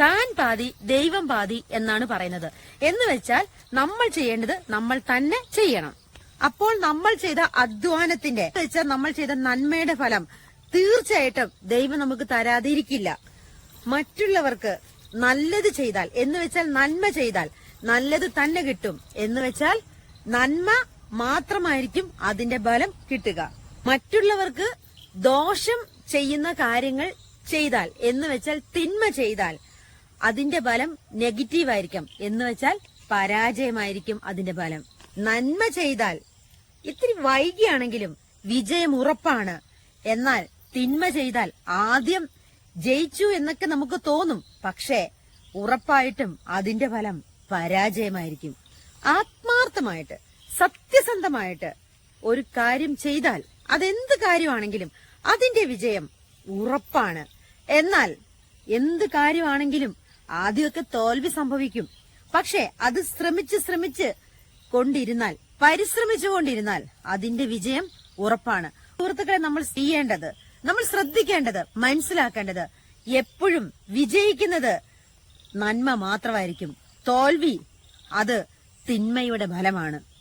താൻ പാതി ദൈവം പാതി എന്നാണ് പറയുന്നത്. എന്ന് വെച്ചാൽ നമ്മൾ ചെയ്യേണ്ടത് നമ്മൾ തന്നെ ചെയ്യണം. അപ്പോൾ നമ്മൾ ചെയ്ത അധ്വാനത്തിന്റെ വെച്ചാൽ നമ്മൾ ചെയ്ത നന്മയുടെ ഫലം തീർച്ചയായിട്ടും ദൈവം നമുക്ക് തരാതിരിക്കില്ല. മറ്റുള്ളവർക്ക് നല്ലത് ചെയ്താൽ എന്ന് വെച്ചാൽ നന്മ ചെയ്താൽ നല്ലത് തന്നെ കിട്ടും. എന്ന് വെച്ചാൽ നന്മ മാത്രമായിരിക്കും അതിന്റെ ബലം കിട്ടുക. മറ്റുള്ളവർക്ക് ദോഷം ചെയ്യുന്ന കാര്യങ്ങൾ ചെയ്താൽ എന്ന് വെച്ചാൽ തിന്മ ചെയ്താൽ അതിന്റെ ഫലം നെഗറ്റീവ് ആയിരിക്കും. എന്ന് വെച്ചാൽ പരാജയമായിരിക്കും അതിന്റെ ഫലം. നന്മ ചെയ്താൽ ഇത്തിരി വൈകിയാണെങ്കിലും വിജയം ഉറപ്പാണ്. എന്നാൽ തിന്മ ചെയ്താൽ ആദ്യം ജയിച്ചു എന്നൊക്കെ നമുക്ക് തോന്നും. പക്ഷേ ഉറപ്പായിട്ടും അതിന്റെ ഫലം പരാജയമായിരിക്കും. ആത്മാർത്ഥമായിട്ട് സത്യസന്ധമായിട്ട് ഒരു കാര്യം ചെയ്താൽ അതെന്ത് കാര്യമാണെങ്കിലും അതിന്റെ വിജയം ഉറപ്പാണ്. എന്നാൽ എന്ത് കാര്യമാണെങ്കിലും ആദ്യമൊക്കെ തോൽവി സംഭവിക്കും. പക്ഷെ അത് ശ്രമിച്ച് ശ്രമിച്ച് കൊണ്ടിരുന്നാൽ പരിശ്രമിച്ചു കൊണ്ടിരുന്നാൽ അതിന്റെ വിജയം ഉറപ്പാണ്. സുഹൃത്തുക്കളെ നമ്മൾ ചെയ്യേണ്ടത് നമ്മൾ ശ്രദ്ധിക്കേണ്ടത് മനസ്സിലാക്കേണ്ടത് എപ്പോഴും വിജയിക്കുന്നത് നന്മ മാത്രമായിരിക്കും. തോൽവി അത് തിന്മയുടെ ഫലമാണ്.